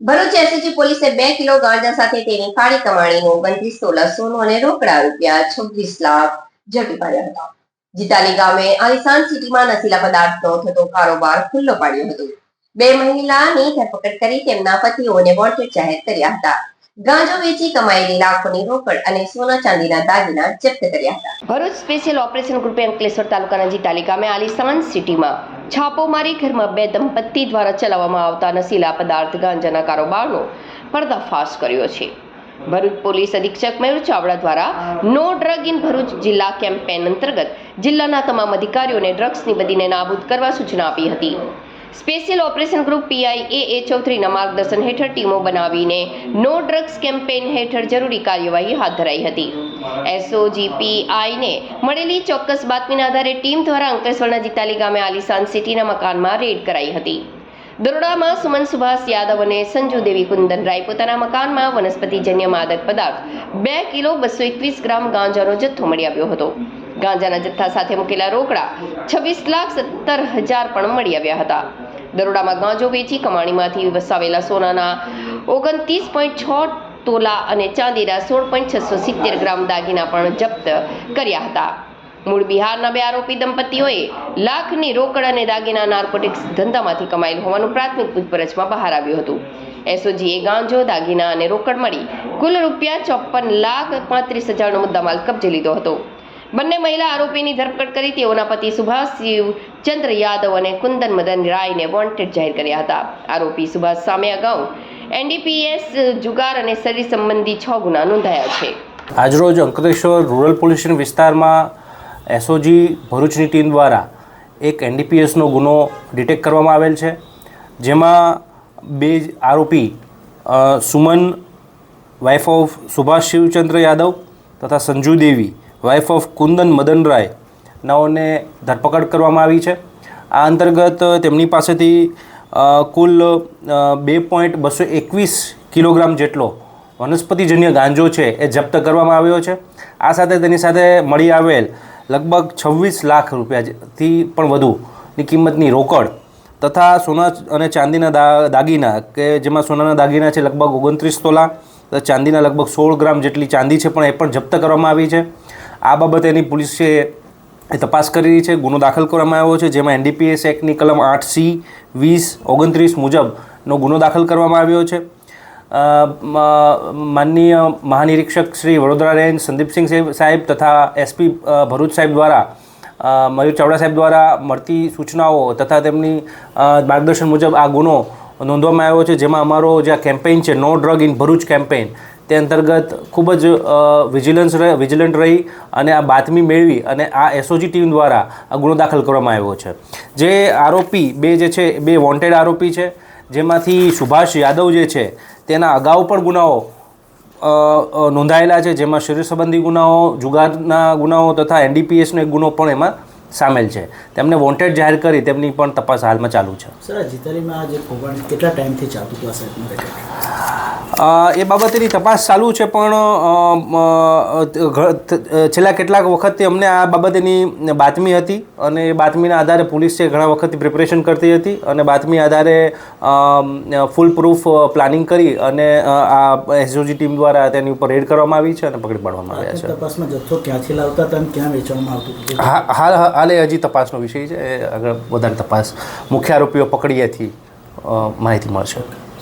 Bharuch SAG પોલીસે બે kilo ગાંજા સાથે તેની ફાળી કમાણીનો ઓગણત્રીસ તોલા સોનું અને રોકડા રૂપિયા છવ્વીસ લાખ ઝડપી પાડ્યા હતા. જીતાલી ગામે આલિશાન સિટીમાં નશીલા પદાર્થનો થતો કારોબાર ખુલ્લો પાડ્યો હતો. બે મહિલાની ધરપકડ કરી તેમના પતિઓને વોન્ટેડ જાહેર કર્યા હતા. ગાંજો વેચી કમાયેલી લાખોની રોકડ અને સોના ચાંદીના દાગીના જપ્ત કર્યા હતા. ભરૂચ સ્પેશિયલ ઓપરેશન ગ્રુપે અંકલેશ્વર તાલુકાના જીતાલી ગામે આલિશાન સિટીમાં છાપો મારી ઘરમાં બે દંપતી દ્વારા ચલાવવામાં આવતા નશીલા પદાર્થ ગાંજાના કારોબારનો પર્દાફાશ કર્યો છે. ભરૂચ પોલીસ અધિક્ષક મયુર ચાવડા દ્વારા નો ડ્રગ ઇન ભરૂચ જિલ્લા કેમ્પેન અંતર્ગત જિલ્લાના તમામ અધિકારીઓને ડ્રગ્સની બદીને નાબૂદ કરવા સૂચના આપી હતી. Special operation group PI A A ચૌધરીના માર્ગદર્શન હેઠળ ટીમો બનાવીને નો ડ્રગ્સ કેમ્પેન હેઠળ જરૂરી કાર્યવાહી હાથ ધરાઈ હતી. એસઓજીપીઆઈને મળેલી ચોક્કસ બાતમીના આધારે ટીમ દ્વારા અંકલેશ્વરના જીતાલી ગામે આલિશાન સિટીના મકાનમાં રેડ કરાઈ હતી. દરોડામાં સુમન સુભાષ યાદવ અને સંજુ દેવી કુંદન રાય પોતાના મકાનમાં વનસ્પતિજન્ય માદક પદાર્થ બે કિલો બસો એકવીસ ગ્રામ ગાંજાનો જથ્થો મળી આવ્યો હતો. ગાંજાના જથ્થા સાથે મૂકેલા રોકડા છવ્વીસ લાખ સત્તર હજાર પણ મળી આવ્યા હતા. દરોડામાં ગાંજો વેચી કમાણીમાંથી વસાવેલા સોનાના ઓગણત્રીસ પોઈન્ટ છ તોલા અને ચાંદીના સોળ પોઈન્ટ છસો સિત્તેર ગ્રામ દાગીના પણ જપ્ત કર્યા હતા. મૂળ બિહારના બે આરોપી દંપતીઓએ લાખની રોકડ અને દાગીના નાર્કોટિક્સ ધંધામાંથી કમાયેલ હોવાનું પ્રાથમિક પૂછપરછમાં બહાર આવ્યું હતું. એસઓજીએ ગાંજો, દાગીના અને રોકડ મળી કુલ રૂપિયા ચોપન લાખ પાંત્રીસ હજારનો મુદ્દામાલ કબજે લીધો હતો. બંને મહિલા આરોપીની ધરપકડ કરી તેઓના પતિ સુભાષ શિવ ચંદ્ર યાદવ અને કુંદન મદન રાયને વોન્ટેડ જાહેર કર્યા હતા. આરોપી સુભાષ સામે અગાઉ એનડીપીએસ, જુગાર અને શરીર સંબંધી છ ગુના નોંધાયા છે. આજરોજ અંકલેશ્વર રૂરલ પોલીસ સ્ટેશન વિસ્તારમાં એસઓજી ભરૂચની ટીમ દ્વારા એક એનડીપીએસનો ગુનો ડિટેક્ટ કરવામાં આવેલ છે, જેમાં બે આરોપી સુમન વાઇફ ઓફ સુભાષ શિવચંદ્ર યાદવ તથા સંજુ દેવી વાઇફ ઓફ કુંદન મદન નાઓને ધરપકડ કરવામાં આવી છે. આ અંતર્ગત તેમની પાસેથી કુલ બે પોઈન્ટ બસો એકવીસ કિલોગ્રામ જેટલો વનસ્પતિજન્ય ગાંજો છે એ જપ્ત કરવામાં આવ્યો છે. આ સાથે તેની સાથે મળી આવેલ લગભગ છવ્વીસ લાખ રૂપિયાથી પણ વધુની કિંમતની રોકડ તથા સોના અને ચાંદીના દાગીના કે જેમાં સોનાના દાગીના છે લગભગ ઓગણત્રીસ તોલા ચાંદીના લગભગ સોળ ગ્રામ જેટલી ચાંદી છે પણ એ પણ જપ્ત કરવામાં આવી છે. આ બાબતે એની પોલીસે એ તપાસ કરી રહી છે. ગુનો દાખલ કરવામાં આવ્યો છે, જેમાં એનડીપીએસ એક્ટની કલમ આઠ સી વીસ, ઓગણત્રીસ મુજબનો ગુનો દાખલ કરવામાં આવ્યો છે. માનનીય મહાનિરીક્ષક શ્રી વડોદરા રેન્જ સંદીપસિંહ સાહેબ- તથા એસપી ભરૂચ સાહેબ દ્વારા મયુર ચાવડા સાહેબ દ્વારા મળતી સૂચનાઓ તથા તેમની માર્ગદર્શન મુજબ આ ગુનો નોંધવામાં આવ્યો છે. જેમાં અમારો જે કેમ્પેઇન છે no drug in Bharuch campaign તે અંતર્ગત ખૂબ જ વિજિલન્સ વિજિલન્ટ રહી અને આ બાતમી મેળવી અને આ એસઓજી ટીમ દ્વારા આ ગુનો દાખલ કરવામાં આવ્યો છે. જે આરોપી બે જે છે, બે વોન્ટેડ આરોપી છે, જેમાંથી સુભાષ યાદવ જે છે, તેના અગાઉ પણ ગુનાઓ નોંધાયેલા છે, જેમાં શરીર સંબંધી ગુનાઓ, જુગારના ગુનાઓ તથા એનડીપીએસનો એક ગુનો પણ એમાં સામેલ છે. તેમને વોન્ટેડ જાહેર કરી, તેમની પણ તપાસ હાલમાં ચાલુ છે. સર, આ જે કૌભાંડ કેટલા ટાઈમથી ચાલતું હતું આ એ બાબતેની તપાસ ચાલુ છે પણ છેલ્લા કેટલાક વખતથી અમને આ બાબતેની બાતમી હતી અને એ બાતમીના આધારે પોલીસ છે ઘણા વખતથી પ્રિપરેશન કરતી હતી અને બાતમી આધારે ફૂલ પ્રૂફ પ્લાનિંગ કરી અને આ એસઓજી ટીમ દ્વારા તેની ઉપર રેડ કરવામાં આવી છે અને પકડી પાડવામાં આવ્યા છે. તપાસમાં જથ્થો ક્યાંથી લાવતા હતા અને ક્યાં વેચવામાં આવતું હા હાલ હાલ એ હજી તપાસનો વિષય છે. એ આગળ વધારે તપાસ મુખ્ય આરોપીઓ પકડીએથી માહિતી મળશે.